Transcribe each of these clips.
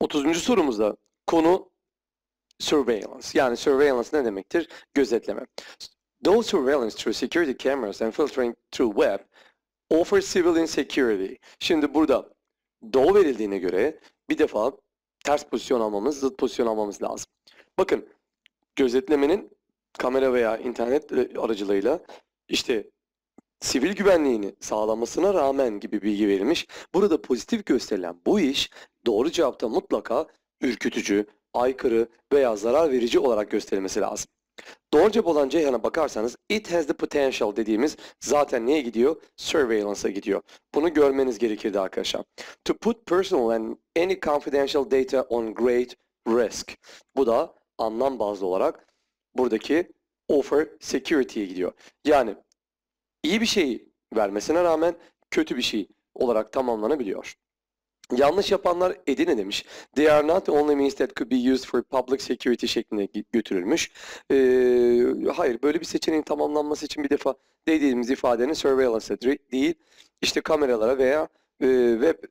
30. sorumuzda konu surveillance. Yani surveillance ne demektir? Gözetleme. Though surveillance through security cameras and filtering through web offer civilian security. Şimdi burada doğu verildiğine göre bir defa ters pozisyon almamız, zıt pozisyon almamız lazım. Bakın gözetlemenin kamera veya internet e, aracılığıyla işte sivil güvenliğini sağlamasına rağmen gibi bilgi verilmiş. Burada pozitif gösterilen bu iş doğru cevapta mutlaka ürkütücü, aykırı veya zarar verici olarak gösterilmesi lazım. Doğru cevap olan Ceyhan'a bakarsanız it has the potential dediğimiz zaten neye gidiyor? Surveillance'a gidiyor. Bunu görmeniz gerekirdi arkadaşlar. To put personal and any confidential data on great risk. Bu da anlam bazlı olarak buradaki offer security'ye gidiyor. Yani iyi bir şey vermesine rağmen kötü bir şey olarak tamamlanabiliyor. Yanlış yapanlar edine demiş. They are not only means that could be used for public security şeklinde götürülmüş. Ee, hayır böyle bir seçeneğin tamamlanması için bir defa dediğimiz ifadenin surveillance de- değil işte kameralara veya e, web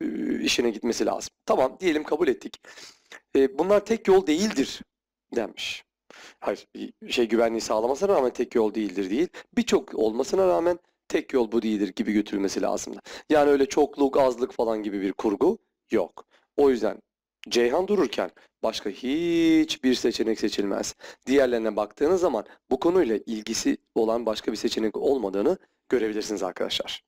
e, işine gitmesi lazım. Tamam diyelim kabul ettik. E, bunlar tek yol değildir denmiş. Hayır şey güvenliği sağlamasına rağmen tek yol değildir değil. Birçok olmasına rağmen tek yol bu değildir gibi götürülmesi lazım. Yani öyle çokluk, azlık falan gibi bir kurgu yok. O yüzden Ceyhan dururken başka hiçbir seçenek seçilmez. Diğerlerine baktığınız zaman bu konuyla ilgisi olan başka bir seçenek olmadığını görebilirsiniz arkadaşlar.